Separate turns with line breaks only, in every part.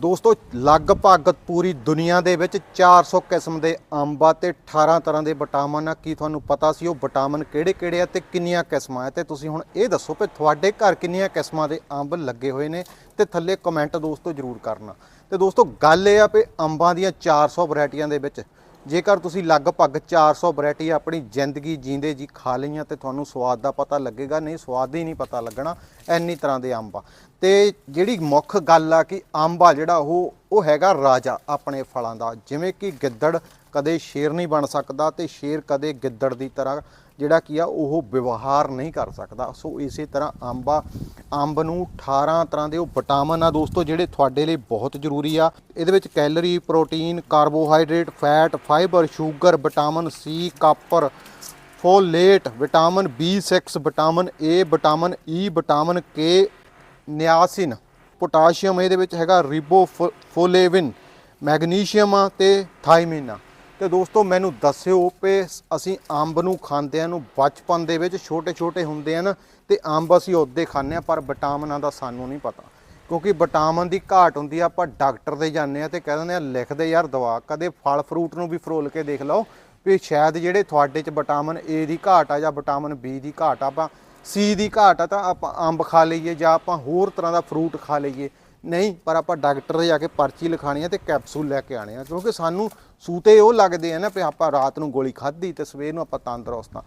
ਦੋਸਤੋ, ਲਗਭਗ ਪੂਰੀ ਦੁਨੀਆ ਦੇ ਵਿੱਚ 400 ਕਿਸਮ ਦੇ ਅੰਬ ਆ ਤੇ 18 ਤਰ੍ਹਾਂ ਦੇ ਵਿਟਾਮਿਨ ਆ। ਕੀ ਤੁਹਾਨੂੰ ਪਤਾ ਸੀ ਉਹ ਵਿਟਾਮਿਨ ਕਿਹੜੇ-ਕਿਹੜੇ ਆ ਤੇ ਕਿੰਨੀਆਂ ਕਿਸਮਾਂ ਆ? ਤੇ ਤੁਸੀਂ ਹੁਣ ਇਹ ਦੱਸੋ ਕਿ ਤੁਹਾਡੇ ਘਰ ਕਿੰਨੀਆਂ ਕਿਸਮਾਂ ਦੇ ਅੰਬ ਲੱਗੇ ਹੋਏ ਨੇ ਤੇ ਥੱਲੇ ਕਮੈਂਟ ਦੋਸਤੋ ਜਰੂਰ ਕਰਨਾ। ਤੇ ਦੋਸਤੋ, ਗੱਲ ਇਹ ਆ ਕਿ ਅੰਬਾਂ ਦੀਆਂ 400 ਵੈਰਾਈਟੀਆਂ ਦੇ ਵਿੱਚ ਜੇਕਰ ਤੁਸੀਂ ਲਗਭਗ 400 ਵੈਰਾਈਟੀ ਆਪਣੀ ਜ਼ਿੰਦਗੀ ਜੀਂਦੇ ਜੀ ਖਾ ਲਈਆਂ ਤੇ ਤੁਹਾਨੂੰ ਸਵਾਦ ਦਾ ਪਤਾ ਲੱਗੇਗਾ, ਨਹੀਂ ਸਵਾਦ ਹੀ ਨਹੀਂ ਪਤਾ ਲੱਗਣਾ ਇੰਨੀ ਤਰ੍ਹਾਂ ਦੇ ਅੰਬ ਆ। ਤੇ ਜਿਹੜੀ ਮੁੱਖ ਗੱਲ ਆ ਕਿ ਅੰਬ ਆ ਜਿਹੜਾ ਉਹ ਉਹ ਹੈਗਾ ਰਾਜਾ ਆਪਣੇ ਫਲਾਂ ਦਾ, ਜਿਵੇਂ ਕਿ ਗਿੱਦੜ ਕਦੇ ਸ਼ੇਰ ਨਹੀਂ ਬਣ ਸਕਦਾ ਤੇ ਸ਼ੇਰ ਕਦੇ ਗਿੱਦੜ ਦੀ ਤਰ੍ਹਾਂ ਜਿਹੜਾ ਕੀ ਆ, ਉਹ ਵਿਵਹਾਰ ਨਹੀਂ ਕਰ ਸਕਦਾ। ਸੋ ਇਸੇ ਤਰ੍ਹਾਂ ਅੰਬ ਅੰਬ ਨੂੰ 18 ਤਰ੍ਹਾਂ ਦੇ ਉਹ ਵਿਟਾਮਿਨ ਆ ਦੋਸਤੋ, ਜਿਹੜੇ ਤੁਹਾਡੇ ਲਈ ਬਹੁਤ ਜ਼ਰੂਰੀ ਆ। ਇਹਦੇ ਵਿੱਚ calorie, protein, carbohydrate, fat, fibre, sugar, vitamin C, copper, folate, vitamin B6 vitamin A vitamin E vitamin K niacin, potassium, ਇਹਦੇ ਵਿੱਚ ਹੈਗਾ ਰਿਬੋਫੋਲੇਵਿਨ ਮੈਗਨੀਸ਼ੀਅਮ ਆ ਤੇ ਥਾਈਮਿਨ ਆ। ਤੇ ਦੋਸਤੋ, ਮੈਨੂੰ ਦੱਸਿਓ ਕਿ ਅਸੀਂ ਅੰਬ ਨੂੰ ਖਾਂਦਿਆਂ ਨੂੰ ਬਚਪਨ ਦੇ ਵਿੱਚ ਛੋਟੇ-ਛੋਟੇ ਹੁੰਦੇ ਹਨ ਤੇ ਅੰਬ ਅਸੀਂ ਉਹਦੇ ਖਾਂਦੇ ਆ ਪਰ ਵਿਟਾਮਿਨਾਂ ਦਾ ਸਾਨੂੰ ਨਹੀਂ ਪਤਾ। ਕਿਉਂਕਿ ਵਿਟਾਮਿਨ ਦੀ ਘਾਟ ਹੁੰਦੀ ਆ, ਆਪਾਂ ਡਾਕਟਰ ਦੇ ਜਾਂਦੇ ਆ ਤੇ ਕਹਿ ਦਿੰਦੇ ਆ ਲਿਖਦੇ ਯਾਰ ਦਵਾ, ਕਦੇ ਫਲ ਫਰੂਟ ਨੂੰ ਵੀ ਫਰੋਲ ਕੇ ਦੇਖ ਲਓ ਵੀ ਸ਼ਾਇਦ ਜਿਹੜੇ ਤੁਹਾਡੇ ਚ ਵਿਟਾਮਿਨ ਏ ਦੀ ਘਾਟ ਆ ਜਾਂ ਵਿਟਾਮਿਨ ਬੀ ਦੀ ਘਾਟ ਆ, ਆਪਾਂ ਸੀ ਦੀ ਘਾਟ ਆ ਤਾਂ ਆਪਾਂ ਅੰਬ ਖਾ ਲਈਏ ਜਾਂ ਆਪਾਂ ਹੋਰ ਤਰ੍ਹਾਂ ਦਾ ਫਰੂਟ ਖਾ ਲਈਏ। ਨਹੀਂ, ਪਰ ਆਪਾਂ ਡਾਕਟਰ ਦੇ ਜਾ ਕੇ ਪਰਚੀ ਲਿਖਾਣੀ ਆ ਤੇ ਕੈਪਸੂਲ ਲੈ ਕੇ ਆਣੇ ਆ, ਕਿਉਂਕਿ ਸਾਨੂੰ ਸੂਤੇ ਉਹ ਲੱਗਦੇ ਆ ਨਾ, ਵੀ ਆਪਾਂ ਰਾਤ ਨੂੰ ਗੋਲੀ ਖਾਧੀ ਤੇ ਸਵੇਰ ਨੂੰ ਆਪਾਂ ਤੰਦਰੁਸਤ ਆ।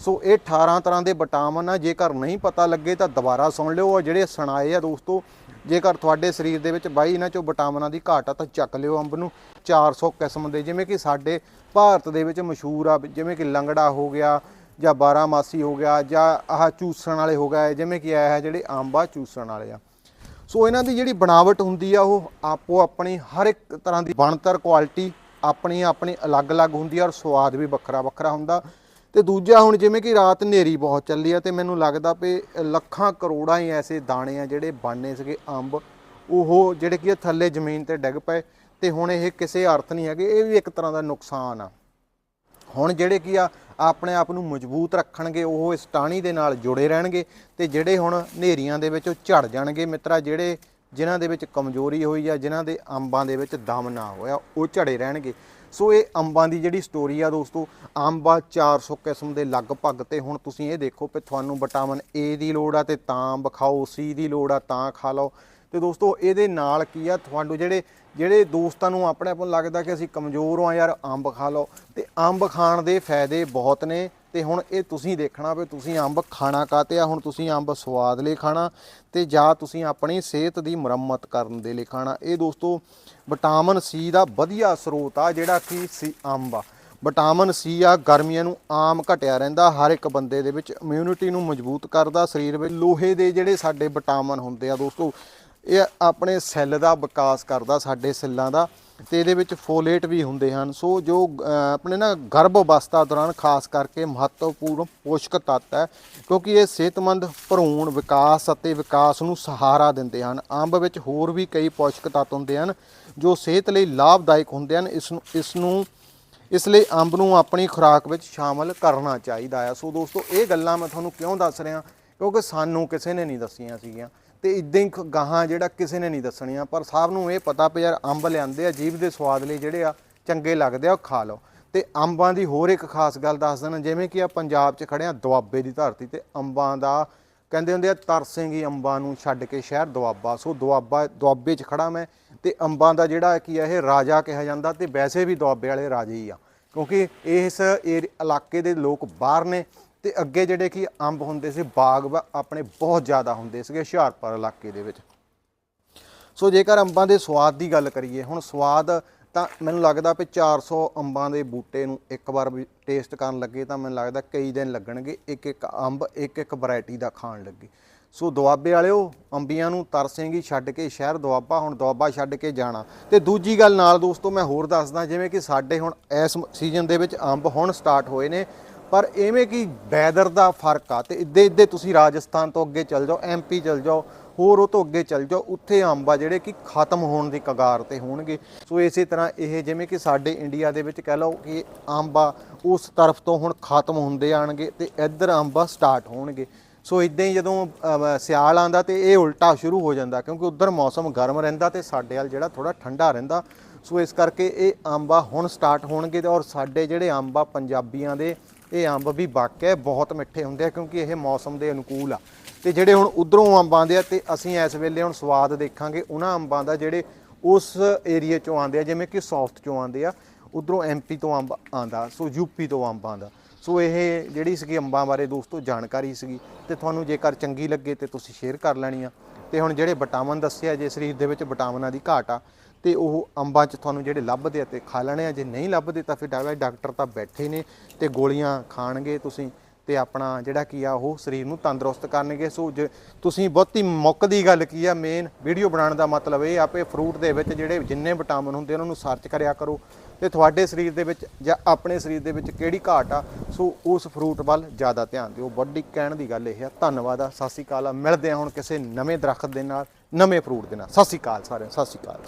ਸੋ ਇਹ 18 ਤਰ੍ਹਾਂ ਦੇ ਵਿਟਾਮਿਨ ਆ, ਜੇਕਰ ਨਹੀਂ ਪਤਾ ਲੱਗੇ ਤਾਂ ਦੁਬਾਰਾ ਸੁਣ ਲਿਓ ਔਰ ਜਿਹੜੇ ਸੁਣਾਏ ਆ ਦੋਸਤੋ, ਜੇਕਰ ਤੁਹਾਡੇ ਸਰੀਰ ਦੇ ਵਿੱਚ ਬਾਈ ਇਹਨਾਂ ਚੋਂ ਵਿਟਾਮਿਨਾਂ ਦੀ ਘਾਟ ਆ ਤਾਂ ਚੱਕ ਲਿਓ ਅੰਬ ਨੂੰ 400 ਕਿਸਮ ਦੇ, ਜਿਵੇਂ ਕਿ ਸਾਡੇ ਭਾਰਤ ਦੇ ਵਿੱਚ ਮਸ਼ਹੂਰ ਆ, ਜਿਵੇਂ ਕਿ ਲੰਗੜਾ ਹੋ ਗਿਆ ਜਾਂ ਬਾਰਾਮਾਸੀ ਹੋ ਗਿਆ ਜਾਂ ਆਹ ਚੂਸਣ ਵਾਲੇ ਹੋ ਗਏ, ਜਿਵੇਂ ਕਿ ਆਇਆ ਹੈ ਜਿਹੜੇ ਅੰਬ ਆ, ਚੂਸਣ ਵਾਲੇ ਆ। ਸੋ ਇਹਨਾਂ ਦੀ ਜਿਹੜੀ ਬਣਾਵਟ ਹੁੰਦੀ ਆ, ਉਹ ਆਪੋ ਆਪਣੀ ਹਰ ਇੱਕ ਤਰ੍ਹਾਂ ਦੀ ਬਣਤਰ ਕੁਆਲਿਟੀ ਆਪਣੀ ਆਪਣੀ ਅਲੱਗ-ਅਲੱਗ ਹੁੰਦੀ ਆ ਔਰ ਸਵਾਦ ਵੀ ਵੱਖਰਾ ਵੱਖਰਾ ਹੁੰਦਾ। ਤੇ ਦੂਜਾ ਹੁਣ ਜਿਵੇਂ ਕਿ ਰਾਤ ਹਨੇਰੀ ਬਹੁਤ ਚੱਲੀ ਆ ਤੇ ਮੈਨੂੰ ਲੱਗਦਾ ਵੀ ਲੱਖਾਂ ਕਰੋੜਾਂ ਹੀ ਐਸੇ ਦਾਣੇ ਆ ਜਿਹੜੇ ਬਣਨੇ ਸੀਗੇ ਅੰਬ, ਉਹ ਜਿਹੜੇ ਕਿ ਥੱਲੇ ਜ਼ਮੀਨ ਤੇ ਡਿੱਗ ਪਏ ਤੇ ਹੁਣ ਇਹ ਕਿਸੇ ਅਰਥ ਨਹੀਂ ਹੈਗੇ, ਇਹ ਵੀ ਇੱਕ ਤਰ੍ਹਾਂ ਦਾ ਨੁਕਸਾਨ ਆ। ਹੁਣ ਜਿਹੜੇ ਕੀ ਆ, ਆਪਣੇ ਆਪ ਨੂੰ ਮਜ਼ਬੂਤ ਰੱਖਣਗੇ, ਉਹ ਇਸ ਟਾਹਣੀ ਦੇ ਨਾਲ ਜੁੜੇ ਰਹਿਣਗੇ ਤੇ ਜਿਹੜੇ ਹੁਣ ਹਨੇਰੀਆਂ ਦੇ ਵਿੱਚ ਉਹ ਝੜ ਜਾਣਗੇ ਮਿੱਤਰਾ, ਜਿਹੜੇ ਜਿਨ੍ਹਾਂ ਦੇ ਵਿੱਚ ਕਮਜ਼ੋਰੀ ਹੋਈ ਆ, ਜਿਨ੍ਹਾਂ ਦੇ ਅੰਬਾਂ ਦੇ ਵਿੱਚ ਦਮ ਨਾ ਹੋਇਆ, ਉਹ ਝੜੇ ਰਹਿਣਗੇ। ਸੋ ਇਹ ਅੰਬਾਂ ਦੀ ਜਿਹੜੀ ਸਟੋਰੀ ਆ ਦੋਸਤੋ, ਅੰਬਾਂ 400 ਕਿਸਮ ਦੇ ਲਗਭਗ ਤੇ ਹੁਣ ਤੁਸੀਂ ਇਹ ਦੇਖੋ ਕਿ ਤੁਹਾਨੂੰ ਵਿਟਾਮਿਨ ਏ ਦੀ ਲੋੜ ਆ ਤੇ ਤਾਂ ਅੰਬ ਖਾਓ ਸੀ ਦੀ ਲੋੜ ਆ, ਤਾਂ ਖਾ ਲਓ। ਤੇ ਦੋਸਤੋ, ਇਹਦੇ ਨਾਲ ਕੀ ਆ, ਤੁਹਾਨੂੰ ਜਿਹੜੇ ਜਿਹੜੇ ਦੋਸਤਾਂ ਨੂੰ ਆਪਣੇ ਆਪ ਨੂੰ ਲੱਗਦਾ ਕਿ ਅਸੀਂ ਕਮਜ਼ੋਰ ਹਾਂ ਯਾਰ, ਅੰਬ ਖਾ ਲਓ, ਤੇ ਅੰਬ ਖਾਣ ਦੇ ਫਾਇਦੇ ਬਹੁਤ ਨੇ ਤੇ ਹੁਣ ਇਹ ਤੁਸੀਂ ਦੇਖਣਾ ਵੀ ਤੁਸੀਂ ਅੰਬ ਖਾਣਾ ਕਾਤੇ ਆ, ਹੁਣ ਤੁਸੀਂ ਅੰਬ ਸਵਾਦ ਲਈ ਖਾਣਾ ਤੇ ਜਾਂ ਤੁਸੀਂ ਆਪਣੀ ਸਿਹਤ ਦੀ ਮੁਰੰਮਤ ਕਰਨ ਦੇ ਲਈ ਖਾਣਾ। ਇਹ ਦੋਸਤੋ, ਵਿਟਾਮਿਨ ਸੀ ਦਾ ਵਧੀਆ ਸਰੋਤ ਆ ਜਿਹੜਾ ਕਿ ਸੀ ਅੰਬ ਆ। ਵਿਟਾਮਿਨ ਸੀ ਆ ਗਰਮੀਆਂ ਨੂੰ ਆਮ ਘਟਿਆ ਰਹਿੰਦਾ, ਹਰ ਇੱਕ ਬੰਦੇ ਦੇ ਵਿੱਚ ਇਮਿਊਨਿਟੀ ਨੂੰ ਮਜ਼ਬੂਤ ਕਰਦਾ, ਸਰੀਰ ਵਿੱਚ ਲੋਹੇ ਦੇ ਜਿਹੜੇ ਸਾਡੇ ਵਿਟਾਮਿਨ ਹੁੰਦੇ ਆ ਦੋਸਤੋ ਇਹ ਆਪਣੇ ਸੈੱਲ ਦਾ ਵਿਕਾਸ ਕਰਦਾ ਸਾਡੇ ਸੈੱਲਾਂ ਦਾ ਤੇ ਇਹਦੇ ਵਿੱਚ ਫੋਲੇਟ ਵੀ ਹੁੰਦੇ ਹਨ। ਸੋ ਜੋ ਆਪਣੇ ਨਾ ਗਰਭ ਅਵਸਥਾ ਦੌਰਾਨ ਖਾਸ ਕਰਕੇ ਮਹੱਤਵਪੂਰਨ ਪੋਸ਼ਕ ਤੱਤ ਹੈ, ਕਿਉਂਕਿ ਇਹ ਸਿਹਤਮੰਦ, ਭਰੂਣ ਵਿਕਾਸ ਅਤੇ ਵਿਕਾਸ ਨੂੰ ਸਹਾਰਾ ਦਿੰਦੇ ਹਨ। ਅੰਬ ਵਿੱਚ ਹੋਰ ਵੀ ਕਈ ਪੋਸ਼ਕ ਤੱਤ ਹੁੰਦੇ ਹਨ, ਜੋ ਸਿਹਤ ਲਈ ਲਾਭਦਾਇਕ ਹੁੰਦੇ ਹਨ। ਇਸ ਨੂੰ ਇਸ ਨੂੰ, ਇਸ ਲਈ ਅੰਬ ਨੂੰ ਆਪਣੀ ਖੁਰਾਕ ਵਿੱਚ ਸ਼ਾਮਲ ਕਰਨਾ ਚਾਹੀਦਾ ਆ ਸੋ ਦੋਸਤੋ, ਇਹ ਗੱਲਾਂ ਮੈਂ ਤੁਹਾਨੂੰ ਕਿਉਂ ਦੱਸ ਰਿਹਾ? ਕਿਉਂਕਿ ਸਾਨੂੰ ਕਿਸੇ ਨੇ ਨਹੀਂ ਦੱਸੀਆਂ ਸੀਗੀਆਂ। ਤੇ ਇਦਾਂ ਹੀ ਖ- ਗਾਹਾਂ ਜਿਹੜਾ ਕਿਸੇ ਨੇ ਨਹੀਂ ਦੱਸਣੀਆਂ, ਪਰ ਸਭ ਨੂੰ ਇਹ ਪਤਾ ਵੀ ਯਾਰ ਅੰਬ ਲਿਆਂਦੇ ਆ, ਜੀਭ ਦੇ ਸਵਾਦ ਲਈ ਜਿਹੜੇ ਆ, ਚੰਗੇ ਲੱਗਦੇ ਆ, ਉਹ ਖਾ ਲਓ। ਤੇ ਅੰਬਾਂ ਦੀ ਹੋਰ ਇੱਕ ਖਾਸ ਗੱਲ ਦੱਸ ਦਿੰਦਾ ਜਿਵੇਂ ਕਿ ਆ ਪੰਜਾਬ 'ਚ ਖੜੇ ਆ ਦੁਆਬੇ ਦੀ ਧਰਤੀ ਤੇ ਅੰਬਾਂ ਦਾ ਕਹਿੰਦੇ ਹੁੰਦੇ ਆ, ਤਰਸੇਂਗੀ ਅੰਬਾਂ ਨੂੰ ਛੱਡ ਕੇ ਸ਼ਹਿਰ ਦੁਆਬਾ। ਸੋ ਦੁਆਬਾ, ਦੁਆਬੇ 'ਚ ਖੜਾ ਮੈਂ ਤੇ ਅੰਬਾਂ ਦਾ ਜਿਹੜਾ ਕੀ ਆ ਇਹ ਰਾਜਾ ਕਿਹਾ ਜਾਂਦਾ ਤੇ ਵੈਸੇ ਵੀ ਦੁਆਬੇ ਵਾਲੇ ਰਾਜੇ ਹੀ ਆ। ਕਿਉਂਕਿ ਇਸ ਏਰ- ਇਲਾਕੇ ਦੇ ਲੋਕ ਬਾਹਰ ਨੇ ਤੇ ਅੱਗੇ ਜਿਹੜੇ ਕਿ ਅੰਬ ਹੁੰਦੇ ਸੀ, ਬਾਗ ਵਾ- ਆਪਣੇ ਬਹੁਤ ਜ਼ਿਆਦਾ ਹੁੰਦੇ ਸੀਗੇ ਹੁਸ਼ਿਆਰਪੁਰ ਇਲਾਕੇ ਦੇ ਵਿੱਚ। ਸੋ ਜੇਕਰ ਅੰਬਾਂ ਦੇ ਸਵਾਦ ਦੀ ਗੱਲ ਕਰੀਏ, ਹੁਣ ਸਵਾਦ ਤਾਂ ਮੈਨੂੰ ਲੱਗਦਾ ਵੀ 400 ਅੰਬਾਂ ਦੇ ਬੂਟੇ ਨੂੰ ਇੱਕ ਵਾਰ ਵੀ ਟੇਸਟ ਕਰਨ ਲੱਗੇ ਤਾਂ ਮੈਨੂੰ ਲੱਗਦਾ ਕਈ ਦਿਨ ਲੱਗਣਗੇ, ਇੱਕ ਇੱਕ ਅੰਬ, ਇੱਕ ਇੱਕ ਵੈਰਾਈਟੀ ਦਾ ਖਾਣ ਲੱਗੇ। ਸੋ ਦੁਆਬੇ ਵਾਲਿਓ, ਅੰਬੀਆਂ ਨੂੰ ਤਰਸੇਂਗੀ ਛੱਡ ਕੇ ਸ਼ਹਿਰ ਦੁਆਬਾ, ਹੁਣ ਦੁਆਬਾ ਛੱਡ ਕੇ ਜਾਣਾ। ਤੇ ਦੂਜੀ ਗੱਲ ਨਾਲ ਦੋਸਤੋ, ਮੈਂ ਹੋਰ ਦੱਸਦਾ, ਜਿਵੇਂ ਕਿ ਸਾਡੇ ਹੁਣ ਇਸ ਸੀਜ਼ਨ ਦੇ ਵਿੱਚ ਅੰਬ ਹੁਣ ਸਟਾਰਟ ਹੋਏ ਨੇ ਪਰ ਐਵੇਂ ਕਿ ਵੈਦਰ ਦਾ ਫ਼ਰਕ ਆ ਤੇ ਇੱਦੇ ਇੱਦੇ ਤੁਸੀਂ ਰਾਜਸਥਾਨ ਤੋਂ ਅੱਗੇ ਚੱਲ ਜਾਓ ਐਮਪੀ ਚੱਲ ਜਾਓ, ਹੋਰ ਉਹ ਤੋਂ ਅੱਗੇ ਚੱਲ ਜਾਓ, ਉੱਥੇ ਅੰਬ ਆ ਜਿਹੜੇ ਕਿ ਖਤਮ ਹੋਣ ਦੀ ਕਗਾਰ ਤੇ ਹੋਣਗੇ। ਸੋ ਇਸੇ ਤਰ੍ਹਾਂ ਇਹ ਜਿਵੇਂ ਕਿ ਸਾਡੇ ਇੰਡੀਆ ਦੇ ਵਿੱਚ ਕਹਿ ਲਓ ਕਿ ਅੰਬ ਆ, ਉਸ ਤਰਫ ਤੋਂ ਹੁਣ ਖਤਮ ਹੁੰਦੇ ਆਣਗੇ ਤੇ ਇੱਧਰ ਅੰਬ ਆ ਸਟਾਰਟ ਹੋਣਗੇ। ਸੋ ਇਦਾਂ ਹੀ ਜਦੋਂ ਸਿਆਲ ਆਂਦਾ ਤੇ ਇਹ ਉਲਟਾ ਸ਼ੁਰੂ ਹੋ ਜਾਂਦਾ ਕਿਉਂਕਿ ਉੱਧਰ ਮੌਸਮ ਗਰਮ ਰਹਿੰਦਾ ਤੇ ਸਾਡੇ ਵੱਲ ਜਿਹੜਾ ਥੋੜਾ ਠੰਡਾ ਰਹਿੰਦਾ। ਸੋ ਇਸ ਕਰਕੇ ਇਹ ਅੰਬਾ ਹੁਣ ਸਟਾਰਟ ਹੋਣਗੇ ਤੇ ਔਰ ਸਾਡੇ ਜਿਹੜੇ ਅੰਬਾ ਪੰਜਾਬੀਆਂ ਦੇ ਇਹ ਅੰਬ ਵੀ ਵਾਕਿਆ ਬਹੁਤ ਮਿੱਠੇ ਹੁੰਦੇ ਆ ਕਿਉਂਕਿ ਇਹ ਮੌਸਮ ਦੇ ਅਨੁਕੂਲ ਆ। ਤੇ ਜਿਹੜੇ ਹੁਣ ਉਧਰੋਂ ਅੰਬ ਆਉਂਦੇ ਆ ਤੇ ਅਸੀਂ ਇਸ ਵੇਲੇ ਹੁਣ ਸਵਾਦ ਦੇਖਾਂਗੇ ਉਹਨਾਂ ਅੰਬਾਂ ਦਾ ਜਿਹੜੇ ਉਸ ਏਰੀਆ ਚੋਂ ਆਉਂਦੇ ਆ, ਜਿਵੇਂ ਕਿ ਸਾਊਥ ਚੋਂ ਆਉਂਦੇ ਆ, ਉਧਰੋਂ ਐਮਪੀ ਤੋਂ ਅੰਬ ਆਂਦਾ ਸੋ ਯੂਪੀ ਤੋਂ ਅੰਬ ਆਂਦਾ ਸੋ ਇਹ ਜਿਹੜੀ ਸੀਗੀ ਅੰਬਾਂ ਬਾਰੇ ਦੋਸਤੋ ਜਾਣਕਾਰੀ ਸੀਗੀ, ਤੇ ਤੁਹਾਨੂੰ ਜੇਕਰ ਚੰਗੀ ਲੱਗੇ ਤੇ ਤੁਸੀਂ ਸ਼ੇਅਰ ਕਰ ਲੈਣੀ ਆ। ਤੇ ਹੁਣ ਜਿਹੜੇ ਵਿਟਾਮਿਨ ਦੱਸਿਆ, ਜੇ ਸਰੀਰ ਦੇ ਵਿੱਚ ਵਿਟਾਮਿਨਾਂ ਦੀ ਘਾਟ ਆ ਤੇ ਉਹ ਅੰਬਾਂ 'ਚ ਤੁਹਾਨੂੰ ਜਿਹੜੇ ਲੱਭਦੇ ਆ ਤੇ ਖਾ ਲੈਣੇ ਆ, ਜੇ ਨਹੀਂ ਲੱਭਦੇ ਤਾਂ ਫਿਰ ਡਾਕਟਰ ਡਾਕਟਰ ਤਾਂ ਬੈਠੇ ਨੇ ਤੇ ਗੋਲੀਆਂ ਖਾਣਗੇ ਤੁਸੀਂ ਤੇ ਆਪਣਾ ਜਿਹੜਾ ਕੀ ਆ, ਉਹ ਸਰੀਰ ਨੂੰ ਤੰਦਰੁਸਤ ਕਰਨਗੇ। ਸੋ ਜੇ ਤੁਸੀਂ ਬਹੁਤੀ ਮੁੱਕ ਦੀ ਗੱਲ ਕੀ ਆ ਮੇਨ ਵੀਡੀਓ ਬਣਾਉਣ ਦਾ ਮਤਲਬ ਇਹ ਆਪੇ ਫਰੂਟ ਦੇ ਵਿੱਚ ਜਿਹੜੇ ਜਿੰਨੇ ਵਿਟਾਮਿਨ ਹੁੰਦੇ ਉਹਨਾਂ ਨੂੰ ਸਰਚ ਕਰਿਆ ਕਰੋ ਤੇ ਤੁਹਾਡੇ ਸਰੀਰ ਦੇ ਵਿੱਚ ਜਾਂ ਆਪਣੇ ਸਰੀਰ ਦੇ ਵਿੱਚ ਕਿਹੜੀ ਘਾਟ ਆ, ਸੋ ਉਸ ਫਰੂਟ ਵੱਲ ਜ਼ਿਆਦਾ ਧਿਆਨ ਦਿਓ। ਵੱਡੀ ਕਹਿਣ ਦੀ ਗੱਲ ਇਹ ਆ। ਧੰਨਵਾਦ ਆ। ਸਤਿ ਸ਼੍ਰੀ ਅਕਾਲ ਆ। ਮਿਲਦੇ ਆ ਹੁਣ ਕਿਸੇ ਨਵੇਂ ਦਰਖਤ ਦੇ ਨਾਲ, ਨਵੇਂ ਫਰੂਟ ਦੇ ਨਾਲ। ਸਤਿ ਸ਼੍ਰੀ ਅਕਾਲ ਸਾਰਿਆਂ ਸਤਿ ਸ਼੍ਰੀ ਅਕਾਲ